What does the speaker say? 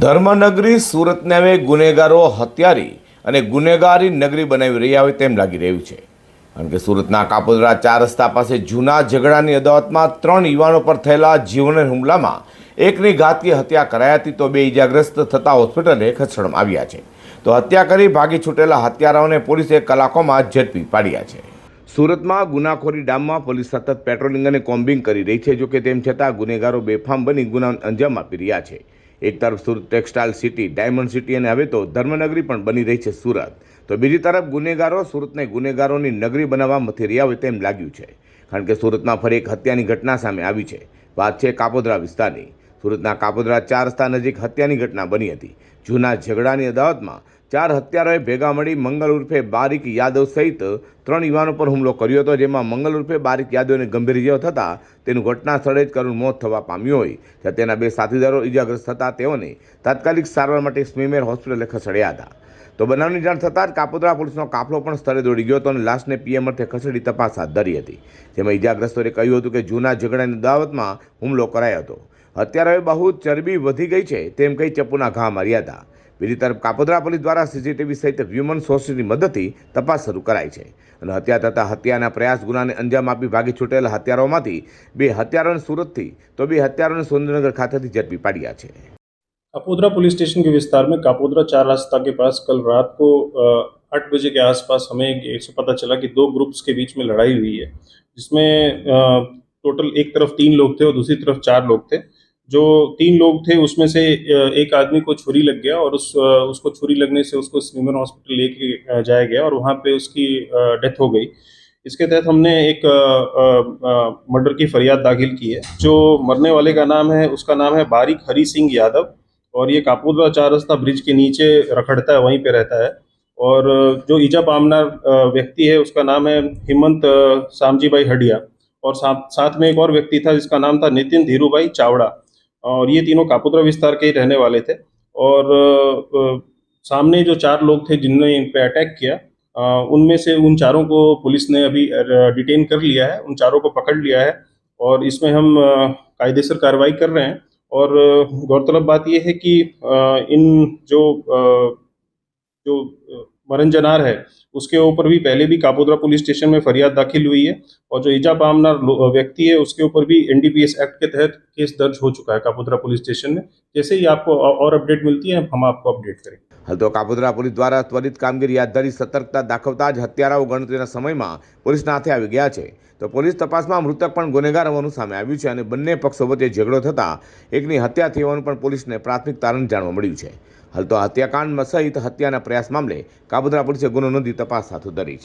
ધર્મનગરી સુરતને હવે ગુનેગારો હત્યારી અને ગુનેગારી નગરી બનાવી રહ્યા હોય તેમ લાગી રહ્યું છે. કારણ કે સુરતના કાપોદરા ચાર રસ્તા પાસે જૂના ઝઘડાની અદાવતમાં ત્રણ યુવાનો પર થયેલા જીવન હુમલામાં એકની ઘાતકી હત્યા કરાઈ હતી તો બે ઇજાગ્રસ્ત થતા હોસ્પિટલે ખસેડવામાં આવ્યા છે. તો હત્યા કરી ભાગી છૂટેલા હત્યારાઓને પોલીસે કલાકોમાં ઝડપી પાડ્યા છે. સુરતમાં ગુનાખોરી ડામમાં પોલીસ સતત પેટ્રોલિંગ અને કોમ્બિંગ કરી રહી છે, જોકે તેમ છતાં ગુનેગારો બેફામ બની ગુના અંજામ આપી રહ્યા છે. એક તરફ Surat textile city, diamond city અને હવે તો ધર્મનગરી પણ બની રહી છે સુરત. તો બીજી તરફ ગુનેગારો સુરતને ગુનેગારોની નગરી બનાવવા મથી રહ્યા હોય તેમ લાગ્યું છે. કારણ કે સુરતમાં ફરી એક હત્યાની ઘટના સામે આવી છે. વાત છે કાપોદરા વિસ્તારની. સુરતના કાપોદરા ચાર રસ્તા નજીક હત્યાની ઘટના બની હતી. જૂના ઝઘડાની અદાવતમાં ચાર હત્યારાઓએ ભેગા મળી મંગલ ઉર્ફે બારીક યાદવ સહિત ત્રણ યુવાનો પર હુમલો કર્યો હતો, જેમાં મંગલ ઉર્ફે બારીક યાદવને ગંભીર ઇજાઓ થતાં તેનું ઘટના સ્થળે જ કરુણ મોત થવા પામ્યું હોય. ત્યાં તેના બે સાથીદારો ઇજાગ્રસ્ત થતા તેઓને તાત્કાલિક સારવાર માટે સ્મીમેર હોસ્પિટલે ખસેડ્યા હતા. તો બનાવની જાણ થતાં જ કાપોદરા પોલીસનો કાફલો પણ સ્થળે દોડી ગયો હતો અને લાશને પીએમ અર્થે ખસેડી તપાસ હાથ ધરી હતી. જેમાં ઇજાગ્રસ્તોએ કહ્યું હતું કે જૂના ઝઘડાની દાવતમાં હુમલો કરાયો હતો. હત્યારાઓએ બહુ ચરબી વધી ગઈ છે તેમ કહી ચપ્પુના ઘા માર્યા હતા. બીજી તરફ કાપોદરા પોલીસ દ્વારા સીસીટીવી સહિત હ્યુમન સોર્સની મદદથી તપાસ શરૂ કરાઈ છે અને હત્યા થતાં હત્યાના પ્રયાસ ગુનાને અંજામ આપી ભાગી છૂટેલા હત્યારાઓમાંથી બે હત્યારાઓને સુરતથી તો બે હત્યારાઓને સુરેન્દ્રનગર ખાતેથી ઝડપી પાડ્યા છે कापोद्रा पुलिस स्टेशन के विस्तार में कापोद्रा चार रास्ता के पास कल रात को आठ बजे के आसपास हमें ऐसे पता चला कि दो ग्रुप्स के बीच में लड़ाई हुई है जिसमें टोटल एक तरफ तीन लोग थे और दूसरी तरफ चार लोग थे जो तीन लोग थे, उसमें से एक आदमी को छुरी लग गया और उस उसको छुरी लगने से उसको स्मीमर हॉस्पिटल लेके जाया गया और वहाँ पे उसकी डेथ हो गई। इसके तहत हमने एक मर्डर की फरियाद दाखिल की है, जो मरने वाले का नाम है, उसका नाम है बारिक हरी सिंह यादव और ये कापूरवा चार रास्ता ब्रिज के नीचे रखड़ता है, वहीं पे रहता है और जो ईजा पामना व्यक्ति है, उसका नाम है हिमंत सामजी भाई हडिया और साथ साथ में एक और व्यक्ति था, जिसका नाम था नितिन धीरूभाई चावड़ा। और ये तीनों कापुद्रा विस्तार के ही रहने वाले थे। और सामने जो चार लोग थे जिनने इन पर अटैक किया उनमें से उन चारों को पुलिस ने अभी डिटेन कर लिया है, उन चारों को पकड़ लिया है। और इसमें हम कायदेसर कार्रवाई कर रहे हैं। और, गौरतलब बात यह है कि इन जो जो मरण जनार है उसके ऊपर भी पहले भी कापोद्रा पुलिस स्टेशन में फरियाद दाखिल हुई है और जो ईजा पामनार लो- व्यक्ति है उसके ऊपर भी एनडीपीएस एक्ट के तहत केस दर्ज हो चुका है कापोद्रा पुलिस स्टेशन में जैसे ही आपको औ- और अपडेट मिलती है हम आपको अपडेट करेंगे હાલ તો કાપોદ્રા પોલીસ દ્વારા ત્વરિત કામગીરી હાથ ધરી સતર્કતા દાખવતા જ હત્યારાઓ ગણતરીના સમયમાં પોલીસના હાથે આવી ગયા છે તો પોલીસ તપાસમાં મૃતક પણ ગુનેગાર હોવાનું સામે આવ્યું છે અને બંને પક્ષો વચ્ચે ઝઘડો થતાં એકની હત્યા થઈ હોવાનું પણ પોલીસને પ્રાથમિક તારણ જાણવા મળ્યું છે હાલ તો હત્યાકાંડ સહિત હત્યાના પ્રયાસ મામલે કાપોદ્રા પોલીસે ગુનો નોંધી તપાસ હાથ ધરી છે.